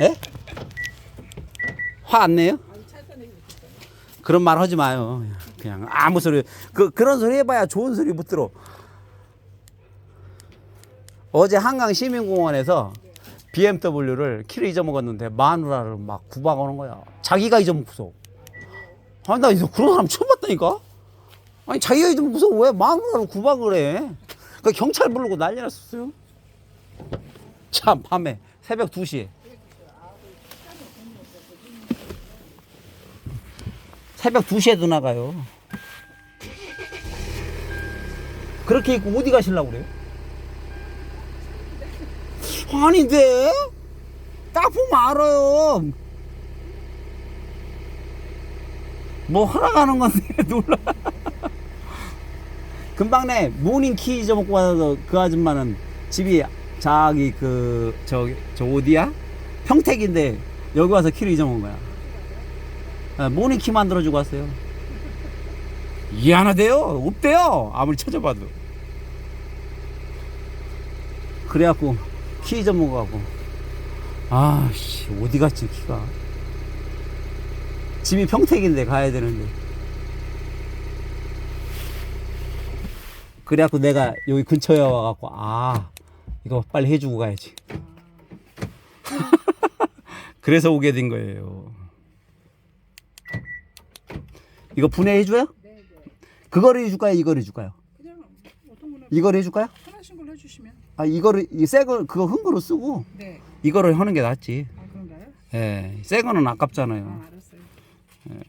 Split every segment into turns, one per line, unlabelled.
예? 화 안 내요? 그런 말 하지 마요. 그냥 아무 소리 그 그런 소리 해봐야 좋은 소리 못 들어. 어제 한강 시민공원에서 BMW를 키를 잊어먹었는데 마누라를 막 구박하는 거야. 자기가 잊어먹고서. 아니 나 이거 그런 사람 처음 봤다니까. 아니 자기가 잊어먹고서 왜 마누라를 구박을 해? 그 경찰 부르고 난리 났었어요. 참 밤에 새벽 2시에. 새벽 2시에도 나가요. 그렇게 입고 어디 가시려고 그래요? 아닌데? 딱 보면 알아요. 뭐 허락하는 건데 놀라. 금방 내 모닝키 잊어먹고 와서 그 아줌마는 집이 저기 그 저기 저 어디야? 평택인데 여기 와서 키를 잊어먹은 거야. 아, 모닝키 만들어주고 왔어요. 미안하대요. 없대요. 아무리 찾아봐도. 그래갖고 키 잊어먹어갖고 아씨 어디 갔지 키가 집이 평택인데 가야 되는데 그래갖고 내가 여기 근처에 와갖고 아 이거 빨리 해주고 가야지 그래서 오게 된 거예요 이거 분해해줘요? 그거를 해줄까요? 이거를 해줄까요?
그냥 어떤 거나
이거를 해줄까요?
편하신 걸로 해주시면.
아 이거를 이새거 그거 흥거로 쓰고
네.
이거를 하는 게 낫지
아 그런가요?
예, 새 거는 아깝잖아요.
아 알았어요.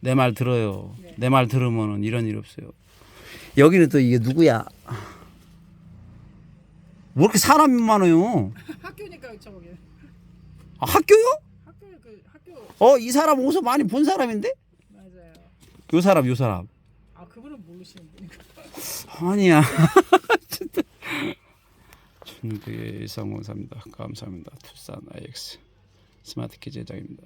내 말 들어요.
네.
내 말 들으면은 이런 일 없어요. 여기는 또 이게 누구야? 왜 이렇게 사람이 많아요?
학교니까 저기
아, 학교요?
학교 그 학교
어, 이 사람 어디서 많이 본 사람인데? 요 사람, 요 사람.
아 그분은 모르시는 분이고.
아니야. 진짜. 천국의 일상공사입니다. 감사합니다. 투싼 IX 스마트 키 제작입니다.